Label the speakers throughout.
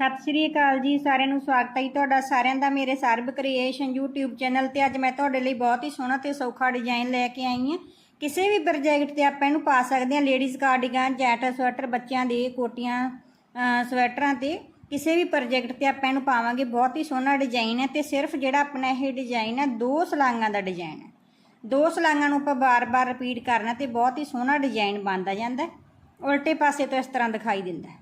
Speaker 1: ਸਤਿ ਸ਼੍ਰੀ ਅਕਾਲ ਜੀ, ਸਾਰਿਆਂ ਨੂੰ ਸਵਾਗਤ ਹੈ ਜੀ ਤੁਹਾਡਾ ਸਾਰਿਆਂ ਦਾ ਮੇਰੇ ਸਰਬ ਕ੍ਰੀਏਸ਼ਨ YouTube ਚੈਨਲ ਤੇ। ਅੱਜ ਮੈਂ ਤੁਹਾਡੇ ਲਈ ਬਹੁਤ ਹੀ ਸੋਹਣਾ ਤੇ ਸੌਖਾ ਡਿਜ਼ਾਈਨ ਲੈ ਕੇ ਆਈ ਹਾਂ। ਕਿਸੇ ਵੀ ਪ੍ਰੋਜੈਕਟ ਤੇ ਆਪਾਂ ਇਹਨੂੰ ਪਾ ਸਕਦੇ ਹਾਂ ਲੇਡੀਜ਼ ਕਾਰਡੀਗਨ ਜੈਟ ਸਵੈਟਰ ਬੱਚਿਆਂ ਦੇ ਕੋਟੀਆਂ ਸਵੈਟਰਾਂ ਤੇ। ਕਿਸੇ ਵੀ ਪ੍ਰੋਜੈਕਟ ਤੇ ਆਪਾਂ ਇਹਨੂੰ ਪਾਵਾਂਗੇ, ਬਹੁਤ ਹੀ ਸੋਹਣਾ ਡਿਜ਼ਾਈਨ ਹੈ ਤੇ ਸਿਰਫ ਜਿਹੜਾ ਆਪਣਾ ਇਹ ਡਿਜ਼ਾਈਨ ਹੈ, ਦੋ ਸਲਾਂਗਾਂ ਦਾ ਡਿਜ਼ਾਈਨ ਹੈ। ਦੋ ਸਲਾਂਗਾਂ ਨੂੰ ਆਪਾਂ ਬਾਰ-ਬਾਰ ਰਿਪੀਟ ਕਰਨਾ ਤੇ ਬਹੁਤ ਹੀ ਸੋਹਣਾ ਡਿਜ਼ਾਈਨ ਬਣਦਾ ਜਾਂਦਾ ਉਲਟੇ ਪਾਸੇ ਤੋਂ ਇਸ ਤਰ੍ਹਾਂ ਦਿਖਾਈ ਦਿੰਦਾ ਹੈ।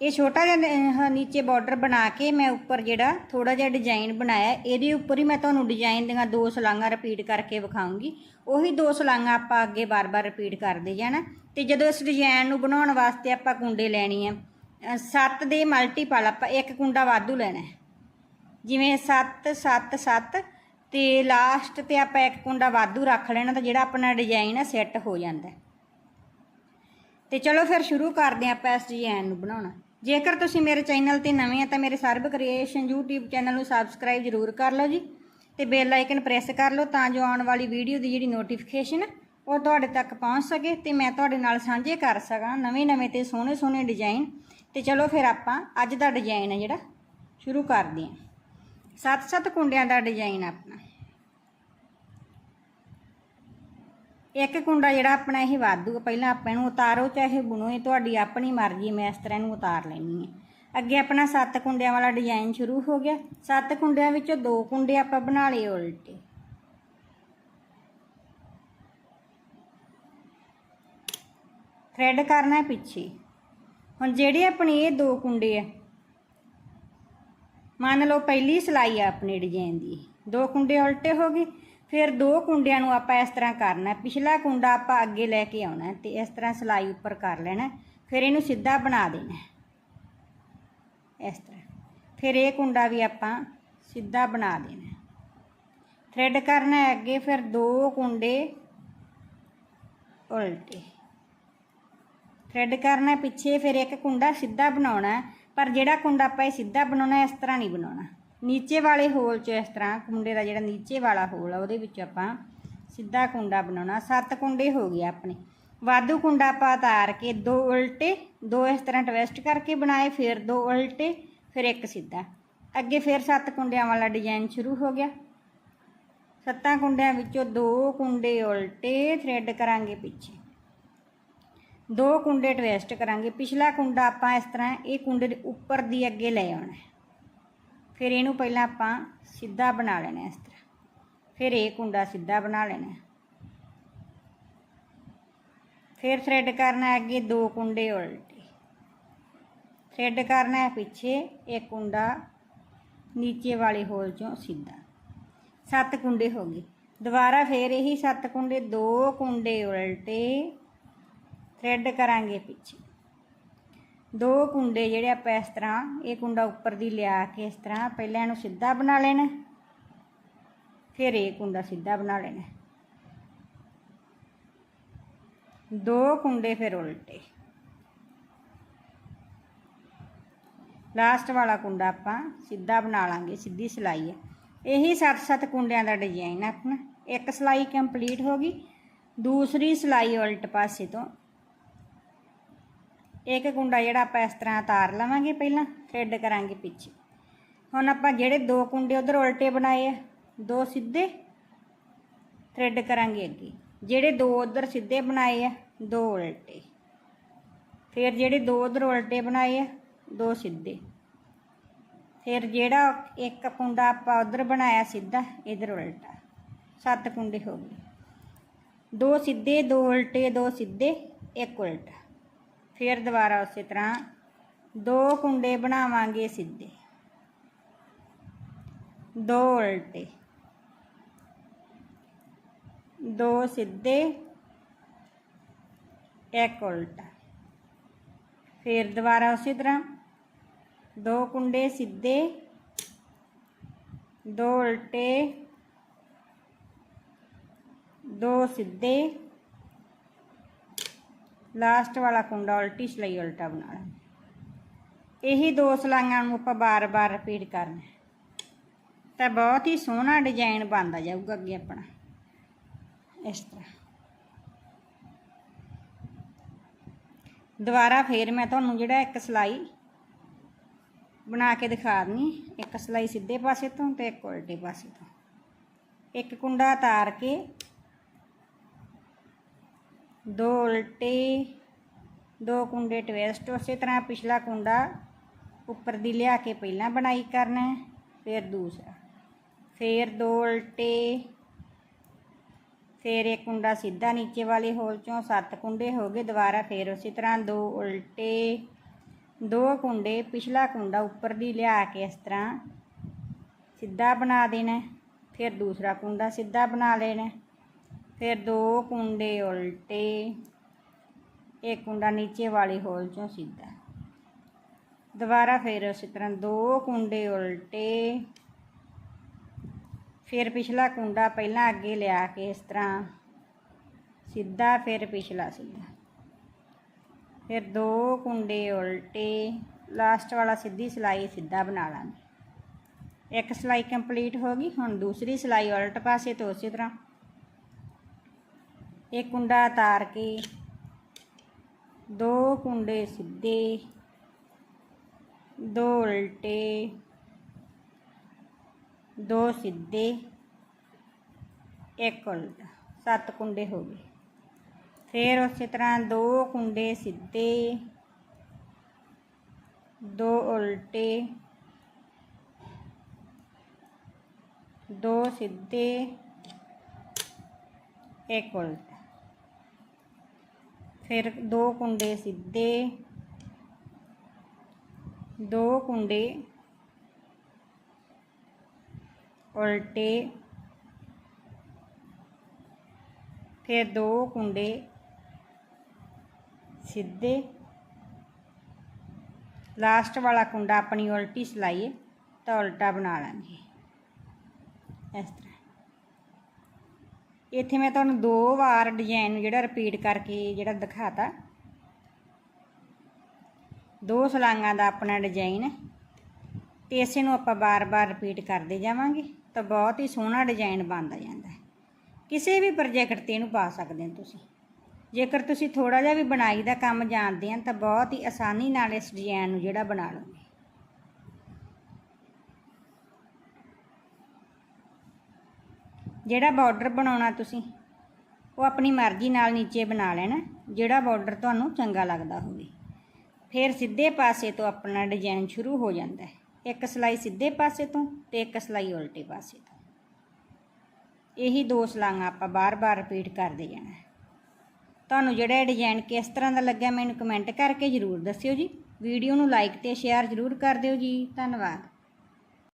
Speaker 1: ਇਹ ਛੋਟਾ ਜਿਹਾ ਨੀਚੇ ਬਾਰਡਰ ਬਣਾ ਕੇ ਮੈਂ ਉੱਪਰ ਜਿਹੜਾ ਥੋੜਾ ਜਿਹਾ ਡਿਜ਼ਾਈਨ ਬਣਾਇਆ। ਇਹਦੇ ਉੱਪਰ ਹੀ ਮੈਂ ਤੁਹਾਨੂੰ ਡਿਜ਼ਾਈਨ ਦੀਆਂ ਦੋ ਸਲਾਈਆਂ ਰਿਪੀਟ ਕਰਕੇ ਵਿਖਾਉਂਗੀ। ਉਹੀ ਦੋ ਸਲਾਈਆਂ ਆਪਾਂ ਅੱਗੇ ਬਾਰ-ਬਾਰ ਰਿਪੀਟ ਕਰਦੇ ਜਾਣਾ। ਤੇ ਜਦੋਂ ਇਸ ਡਿਜ਼ਾਈਨ ਨੂੰ ਬਣਾਉਣ ਵਾਸਤੇ ਆਪਾਂ ਕੁੰਡੇ ਲੈਣੀ ਆ 7 ਦੇ ਮਲਟੀਪਲ ਆਪਾਂ ਇੱਕ ਕੁੰਡਾ ਵਾਧੂ ਲੈਣਾ ਜਿਵੇਂ 7 7 7 ਤੇ ਲਾਸਟ ਤੇ ਆਪਾਂ ਇੱਕ ਕੁੰਡਾ ਵਾਧੂ ਰੱਖ ਲੈਣਾ ਤਾਂ ਜਿਹੜਾ ਆਪਣਾ ਡਿਜ਼ਾਈਨ ਆ ਸੈੱਟ ਹੋ ਜਾਂਦਾ ਹੈ। ਤੇ ਚਲੋ ਫਿਰ ਸ਼ੁਰੂ ਕਰਦੇ ਹਾਂ ਆਪਾਂ ਇਸ ਡਿਜ਼ਾਈਨ ਨੂੰ ਬਣਾਉਣਾ। ਜੇਕਰ ਤੁਸੀਂ ਮੇਰੇ ਚੈਨਲ ਤੇ ਨਵੇਂ ਆ ਤਾਂ ਮੇਰੇ ਸਰਬ ਕ੍ਰੀਏਸ਼ਨ YouTube ਚੈਨਲ ਨੂੰ ਸਬਸਕ੍ਰਾਈਬ ਜ਼ਰੂਰ ਕਰ ਲਓ ਜੀ ਤੇ ਬੈਲ ਆਈਕਨ ਪ੍ਰੈਸ ਕਰ ਲਓ ਤਾਂ ਜੋ ਆਉਣ ਵਾਲੀ ਵੀਡੀਓ ਦੀ ਜਿਹੜੀ ਨੋਟੀਫਿਕੇਸ਼ਨ ਉਹ ਤੁਹਾਡੇ ਤੱਕ ਪਹੁੰਚ ਸਕੇ ਤੇ ਮੈਂ ਤੁਹਾਡੇ ਨਾਲ ਸਾਂਝੇ ਕਰ ਸਕਾਂ ਨਵੇਂ-ਨਵੇਂ ਤੇ ਸੋਹਣੇ-ਸੋਹਣੇ ਡਿਜ਼ਾਈਨ ਤੇ ਚਲੋ ਫਿਰ ਆਪਾਂ ਅੱਜ ਦਾ ਡਿਜ਼ਾਈਨ ਹੈ ਜਿਹੜਾ ਸ਼ੁਰੂ ਕਰਦੇ ਹਾਂ। ਸੱਤ-ਸੱਤ ਕੁੰਡਿਆਂ ਦਾ ਡਿਜ਼ਾਈਨ ਆਪਣਾ। ਇੱਕ ਕੁੰਡਾ ਜਿਹੜਾ ਆਪਣਾ ਇਹ ਵਾਧੂ ਪਹਿਲਾਂ ਆਪਾਂ ਇਹਨੂੰ ਉਤਾਰੋ, ਚਾਹੇ ਬੁਣੋ, ਇਹ ਤੁਹਾਡੀ ਆਪਣੀ ਮਰਜ਼ੀ, ਮੈਂ ਇਸ ਤਰ੍ਹਾਂ ਇਹਨੂੰ ਉਤਾਰ ਲੈਣੀ ਹੈ। ਅੱਗੇ ਆਪਣਾ ਸੱਤ ਕੁੰਡਿਆਂ ਵਾਲਾ ਡਿਜ਼ਾਈਨ ਸ਼ੁਰੂ ਹੋ ਗਿਆ। ਸੱਤ ਕੁੰਡਿਆਂ ਵਿੱਚੋਂ ਦੋ ਕੁੰਡੇ ਆਪਾਂ ਬਣਾ ਲਏ ਉਲਟੇ। ਥਰੈਡ ਕਰਨਾ ਹੈ ਪਿੱਛੇ। ਹੁਣ ਜਿਹੜੇ ਆਪਣੇ ਇਹ ਦੋ ਕੁੰਡੇ ਆ, ਮੰਨ ਲਓ ਪਹਿਲੀ ਸਲਾਈ ਆ ਆਪਣੇ ਡਿਜ਼ਾਈਨ ਦੀ। ਦੋ ਕੁੰਡੇ ਉਲਟੇ ਹੋ ਗਏ। ਫਿਰ ਦੋ ਕੁੰਡਿਆਂ ਨੂੰ ਆਪਾਂ ਇਸ ਤਰ੍ਹਾਂ ਕਰਨਾ ਪਿਛਲਾ ਕੁੰਡਾ ਆਪਾਂ ਅੱਗੇ ਲੈ ਕੇ ਆਉਣਾ ਹੈ ਤੇ ਇਸ ਤਰ੍ਹਾਂ ਸਲਾਈ ਉੱਪਰ ਕਰ ਲੈਣਾ ਫਿਰ ਇਹਨੂੰ ਸਿੱਧਾ ਬਣਾ ਦੇਣਾ ਇਸ ਤਰ੍ਹਾਂ। ਫਿਰ ਇਹ ਕੁੰਡਾ ਵੀ ਆਪਾਂ ਸਿੱਧਾ ਬਣਾ ਦੇਣਾ ਹੈ। ਥ੍ਰੈਡ ਕਰਨਾ ਹੈ ਅੱਗੇ, ਫਿਰ ਦੋ ਕੁੰਡੇ ਉਲਟੇ। ਥ੍ਰੈਡ ਕਰਨਾ ਪਿੱਛੇ, ਫਿਰ ਇੱਕ ਕੁੰਡਾ ਸਿੱਧਾ ਬਣਾਉਣਾ ਪਰ ਜਿਹੜਾ ਕੁੰਡਾ ਆਪਾਂ ਇਹ ਸਿੱਧਾ ਬਣਾਉਣਾ ਇਸ ਤਰ੍ਹਾਂ ਨਹੀਂ ਬਣਾਉਣਾ। ਨੀਚੇ ਵਾਲੇ ਹੋਲ 'ਚ ਇਸ ਤਰ੍ਹਾਂ ਕੁੰਡੇ ਦਾ ਜਿਹੜਾ ਨੀਚੇ ਵਾਲਾ ਹੋਲ ਆ, ਉਹਦੇ ਵਿੱਚ ਆਪਾਂ ਸਿੱਧਾ ਕੁੰਡਾ ਬਣਾਉਣਾ। ਸੱਤ ਕੁੰਡੇ ਹੋ ਗਏ ਆਪਣੇ। ਵਾਧੂ ਕੁੰਡਾ ਆਪਾਂ ਉਤਾਰ ਕੇ ਦੋ ਉਲਟੇ, ਦੋ ਇਸ ਤਰ੍ਹਾਂ ਟਵਿਸਟ ਕਰਕੇ ਬਣਾਏ, ਫਿਰ ਦੋ ਉਲਟੇ, ਫਿਰ ਇੱਕ ਸਿੱਧਾ। ਅੱਗੇ ਫਿਰ ਸੱਤ ਕੁੰਡਿਆਂ ਵਾਲਾ ਡਿਜ਼ਾਈਨ ਸ਼ੁਰੂ ਹੋ ਗਿਆ। ਸੱਤਾਂ ਕੁੰਡਿਆਂ ਵਿੱਚੋਂ ਦੋ ਕੁੰਡੇ ਉਲਟੇ ਥ੍ਰੈਡ ਕਰਾਂਗੇ ਪਿੱਛੇ। ਦੋ ਕੁੰਡੇ ਟਵਿਸਟ ਕਰਾਂਗੇ। ਪਿਛਲਾ ਕੁੰਡਾ ਆਪਾਂ ਇਸ ਤਰ੍ਹਾਂ ਇਹ ਕੁੰਡੇ ਦੇ ਉੱਪਰ ਦੀ ਅੱਗੇ ਲੈ ਆਉਣਾ। ਫਿਰ ਇਹਨੂੰ ਪਹਿਲਾਂ ਆਪਾਂ ਸਿੱਧਾ ਬਣਾ ਲੈਣਾ ਇਸ ਤਰ੍ਹਾਂ। ਫਿਰ ਇਹ ਕੁੰਡਾ ਸਿੱਧਾ ਬਣਾ ਲੈਣਾ ਫਿਰ ਥ੍ਰੈਡ ਕਰਨਾ ਅੱਗੇ ਦੋ ਕੁੰਡੇ ਉਲਟੇ। ਥ੍ਰੈਡ ਕਰਨਾ ਹੈ ਪਿੱਛੇ ਇੱਕ ਕੁੰਡਾ ਨੀਚੇ ਵਾਲੇ ਹੋਲ ਚੋਂ ਸਿੱਧਾ। ਸੱਤ ਕੁੰਡੇ ਹੋ ਗਏ। ਦੁਬਾਰਾ ਫਿਰ ਇਹੀ ਸੱਤ ਕੁੰਡੇ, ਦੋ ਕੁੰਡੇ ਉਲਟੇ। ਥ੍ਰੈਡ ਕਰਾਂਗੇ ਪਿੱਛੇ। ਦੋ ਕੁੰਡੇ ਜਿਹੜੇ ਆਪਾਂ ਇਸ ਤਰ੍ਹਾਂ, ਇਹ ਕੁੰਡਾ ਉੱਪਰ ਦੀ ਲਿਆ ਕੇ ਇਸ ਤਰ੍ਹਾਂ ਪਹਿਲਾਂ ਇਹਨੂੰ ਸਿੱਧਾ ਬਣਾ ਲੈਣਾ, ਫਿਰ ਇਹ ਕੁੰਡਾ ਸਿੱਧਾ ਬਣਾ ਲੈਣਾ। ਦੋ ਕੁੰਡੇ ਫਿਰ ਉਲਟੇ। ਲਾਸਟ ਵਾਲਾ ਕੁੰਡਾ ਆਪਾਂ ਸਿੱਧਾ ਬਣਾ ਲਾਂਗੇ, ਸਿੱਧੀ ਸਿਲਾਈ ਹੈ। ਇਹੀ 7-7 ਕੁੰਡਿਆਂ ਦਾ ਡਿਜ਼ਾਈਨ ਆਪਣਾ। ਇੱਕ ਸਿਲਾਈ ਕੰਪਲੀਟ ਹੋ ਗਈ, ਦੂਸਰੀ ਸਿਲਾਈ ਉਲਟ ਪਾਸੇ ਤੋਂ ਇੱਕ ਕੁੰਡਾ ਜਿਹੜਾ ਆਪਾਂ ਇਸ ਤਰ੍ਹਾਂ ਉਤਾਰ ਲਵਾਂਗੇ ਪਹਿਲਾਂ ਥ੍ਰੈਡ ਕਰਾਂਗੇ ਪਿੱਛੇ। ਹੁਣ ਆਪਾਂ ਜਿਹੜੇ ਦੋ ਕੁੰਡੇ ਉਧਰ ਉਲਟੇ ਬਣਾਏ ਆ, ਦੋ ਸਿੱਧੇ ਥ੍ਰੈਡ ਕਰਾਂਗੇ ਅੱਗੇ। ਜਿਹੜੇ ਦੋ ਉਧਰ ਸਿੱਧੇ ਬਣਾਏ ਆ, ਦੋ ਉਲਟੇ। ਫਿਰ ਜਿਹੜੇ ਦੋ ਉਧਰ ਉਲਟੇ ਬਣਾਏ ਆ, ਦੋ ਸਿੱਧੇ। ਫਿਰ ਜਿਹੜਾ ਇੱਕ ਕੁੰਡਾ ਆਪਾਂ ਉਧਰ ਬਣਾਇਆ ਸਿੱਧਾ, ਇਧਰ ਉਲਟਾ। ਸੱਤ ਕੁੰਡੇ ਹੋ ਗਏ। ਦੋ ਸਿੱਧੇ, ਦੋ ਉਲਟੇ, ਦੋ ਸਿੱਧੇ, ਇੱਕ ਉਲਟਾ। ਫਿਰ ਦੁਬਾਰਾ ਉਸੇ ਤਰ੍ਹਾਂ ਦੋ ਕੁੰਡੇ ਬਣਾਵਾਂਗੇ ਸਿੱਧੇ। ਦੋ ਉਲਟੇ। ਦੋ ਸਿੱਧੇ, ਇੱਕ ਉਲਟਾ। ਫਿਰ ਦੁਬਾਰਾ ਉਸੇ ਤਰ੍ਹਾਂ ਦੋ ਕੁੰਡੇ ਸਿੱਧੇ, ਦੋ ਉਲਟੇ, ਦੋ ਸਿੱਧੇ ਲਾਸਟ ਵਾਲਾ ਕੁੰਡਾ ਉਲਟੀ ਸਲਾਈ ਉਲਟਾ ਬਣਾ ਲਾਂਗੇ ਇਹੀ ਦੋ ਸਲਾਈਆਂ ਨੂੰ ਆਪਾਂ ਬਾਰ-ਬਾਰ ਰਿਪੀਟ ਕਰਨਾ ਤਾਂ ਬਹੁਤ ਹੀ ਸੋਹਣਾ ਡਿਜ਼ਾਈਨ ਬਣਦਾ ਜਾਊਗਾ ਅੱਗੇ ਆਪਣਾ। ਇਸ ਤਰ੍ਹਾਂ। ਦੁਬਾਰਾ ਫੇਰ ਮੈਂ ਤੁਹਾਨੂੰ ਜਿਹੜਾ ਇੱਕ ਸਲਾਈ ਬਣਾ ਕੇ ਦਿਖਾ ਦਨੀ ਇੱਕ ਸਲਾਈ ਸਿੱਧੇ ਪਾਸੇ ਤੋਂ ਤੇ ਇੱਕ ਉਲਟੇ ਪਾਸੇ ਤੋਂ। ਇੱਕ ਕੁੰਡਾ ਤਾਰ ਕੇ ਦੋ ਉਲਟੇ, ਦੋ ਕੁੰਡੇ ਟਵਿਸਟ ਉਸੇ ਤਰ੍ਹਾਂ ਪਿਛਲਾ ਕੁੰਡਾ ਉੱਪਰ ਦੀ ਲਿਆ ਕੇ ਪਹਿਲਾਂ ਬਣਾਈ ਕਰਨਾ ਫਿਰ ਦੂਸਰਾ। ਫਿਰ ਦੋ ਉਲਟੇ, ਫਿਰ ਇੱਕ ਕੁੰਡਾ ਸਿੱਧਾ ਨੀਚੇ ਵਾਲੇ ਹੋਲ ਚੋਂ ਸੱਤ ਕੁੰਡੇ ਹੋ ਗਏ, ਦੁਬਾਰਾ ਫਿਰ ਉਸੇ ਤਰ੍ਹਾਂ ਦੋ ਉਲਟੇ, ਦੋ ਕੁੰਡੇ ਪਿਛਲਾ ਕੁੰਡਾ ਉੱਪਰ ਦੀ ਲਿਆ ਕੇ ਇਸ ਤਰ੍ਹਾਂ ਸਿੱਧਾ ਬਣਾ ਦੇਣਾ ਫਿਰ ਦੂਸਰਾ ਕੁੰਡਾ ਸਿੱਧਾ ਬਣਾ ਲੈਣਾ ਹੈ। ਫਿਰ ਦੋ ਕੁੰਡੇ ਉਲਟੇ, ਇੱਕ ਕੁੰਡਾ ਨੀਚੇ ਵਾਲੇ ਹੋਲ ਚੋਂ ਸਿੱਧਾ ਦੁਬਾਰਾ ਫਿਰ ਉਸੇ ਤਰ੍ਹਾਂ ਦੋ ਕੁੰਡੇ ਉਲਟੇ, ਫਿਰ ਪਿਛਲਾ ਕੁੰਡਾ ਪਹਿਲਾਂ ਅੱਗੇ ਲਿਆ ਕੇ ਇਸ ਤਰ੍ਹਾਂ ਸਿੱਧਾ, ਫਿਰ ਪਿਛਲਾ ਸਿੱਧਾ ਫਿਰ ਦੋ ਕੁੰਡੇ ਉਲਟੇ, ਲਾਸਟ ਵਾਲਾ ਸਿੱਧੀ ਸਿਲਾਈ ਸਿੱਧਾ ਬਣਾ ਲਾਂਗੇ ਇੱਕ ਸਿਲਾਈ ਕੰਪਲੀਟ ਹੋ ਗਈ, ਹੁਣ ਦੂਸਰੀ ਸਿਲਾਈ ਉਲਟ ਪਾਸੇ ਤੋਂ ਉਸੇ ਤਰ੍ਹਾਂ ਇਹ ਕੁੰਡਾ ਉਤਾਰ ਕੇ ਦੋ ਕੁੰਡੇ ਸਿੱਧੇ, ਦੋ ਉਲਟੇ, ਦੋ ਸਿੱਧੇ, ਇੱਕ ਉਲਟਾ। ਸੱਤ ਕੁੰਡੇ ਹੋ ਗਏ। ਫਿਰ ਉਸੇ ਤਰ੍ਹਾਂ ਦੋ ਕੁੰਡੇ ਸਿੱਧੇ, ਦੋ ਉਲਟੇ, ਦੋ ਸਿੱਧੇ, ਇੱਕ ਉਲਟਾ। ਫਿਰ ਦੋ ਕੁੰਡੇ ਸਿੱਧੇ, ਦੋ ਕੁੰਡੇ ਉਲਟੇ, ਫਿਰ ਦੋ ਕੁੰਡੇ ਸਿੱਧੇ। ਲਾਸਟ ਵਾਲਾ ਕੁੰਡਾ ਆਪਣੀ ਉਲਟੀ ਸਿਲਾਈਏ ਤਾਂ ਉਲਟਾ ਬਣਾ ਲਾਂਗੇ। ਇਸ ਤਰ੍ਹਾਂ। ਇੱਥੇ ਮੈਂ ਤੁਹਾਨੂੰ ਦੋ ਵਾਰ ਡਿਜ਼ਾਈਨ ਨੂੰ ਜਿਹੜਾ ਰਿਪੀਟ ਕਰਕੇ ਜਿਹੜਾ ਦਿਖਾਤਾ। ਦੋ ਸਲਾਂਗਾਂ ਦਾ ਆਪਣਾ ਡਿਜ਼ਾਈਨ ਹੈ ਤੇ ਇਸੇ ਨੂੰ ਆਪਾਂ ਬਾਰ-ਬਾਰ ਰਿਪੀਟ ਕਰਦੇ ਜਾਵਾਂਗੇ ਤਾਂ ਬਹੁਤ ਹੀ ਸੋਹਣਾ ਡਿਜ਼ਾਈਨ ਬਣਦਾ ਜਾਂਦਾ ਹੈ। ਕਿਸੇ ਵੀ ਪ੍ਰੋਜੈਕਟ ਤੇ ਇਹਨੂੰ ਪਾ ਸਕਦੇ ਹੋ ਤੁਸੀਂ। ਜੇਕਰ ਤੁਸੀਂ ਥੋੜਾ ਜਿਹਾ ਵੀ ਬਣਾਈ ਦਾ ਕੰਮ ਜਾਣਦੇ ਆ ਤਾਂ ਬਹੁਤ ਹੀ ਆਸਾਨੀ ਨਾਲ ਇਸ ਡਿਜ਼ਾਈਨ ਨੂੰ ਜਿਹੜਾ ਬਣਾ ਲਓਗੇ। ਜਿਹੜਾ ਬਾਰਡਰ ਬਣਾਉਣਾ ਤੁਸੀਂ, ਉਹ ਆਪਣੀ ਮਰਜ਼ੀ ਨਾਲ ਨੀਚੇ ਬਣਾ ਲੈਣਾ, ਜਿਹੜਾ ਬਾਰਡਰ ਤੁਹਾਨੂੰ ਚੰਗਾ ਲੱਗਦਾ ਹੋਵੇ। ਫਿਰ ਸਿੱਧੇ ਪਾਸੇ ਤੋਂ ਆਪਣਾ ਡਿਜ਼ਾਈਨ ਸ਼ੁਰੂ ਹੋ ਜਾਂਦਾ ਹੈ। ਇੱਕ ਸਲਾਈ ਸਿੱਧੇ ਪਾਸੇ ਤੋਂ ਤੇ ਇੱਕ ਸਲਾਈ ਉਲਟੇ ਪਾਸੇ ਤੋਂ। ਇਹੀ ਦੋ ਸਲਾਈਆਂ ਆਪਾਂ ਬਾਰ-ਬਾਰ ਰਿਪੀਟ ਕਰਦੇ ਜਾਣਾ ਤੁਹਾਨੂੰ ਜਿਹੜਾ ਇਹ ਡਿਜ਼ਾਈਨ ਕਿਸ ਤਰ੍ਹਾਂ ਦਾ ਲੱਗਿਆ ਮੈਨੂੰ ਕਮੈਂਟ ਕਰਕੇ ਜ਼ਰੂਰ ਦੱਸਿਓ ਜੀ। ਵੀਡੀਓ ਨੂੰ ਲਾਈਕ ਤੇ ਸ਼ੇਅਰ ਜ਼ਰੂਰ ਕਰ ਦਿਓ ਜੀ। ਧੰਨਵਾਦ।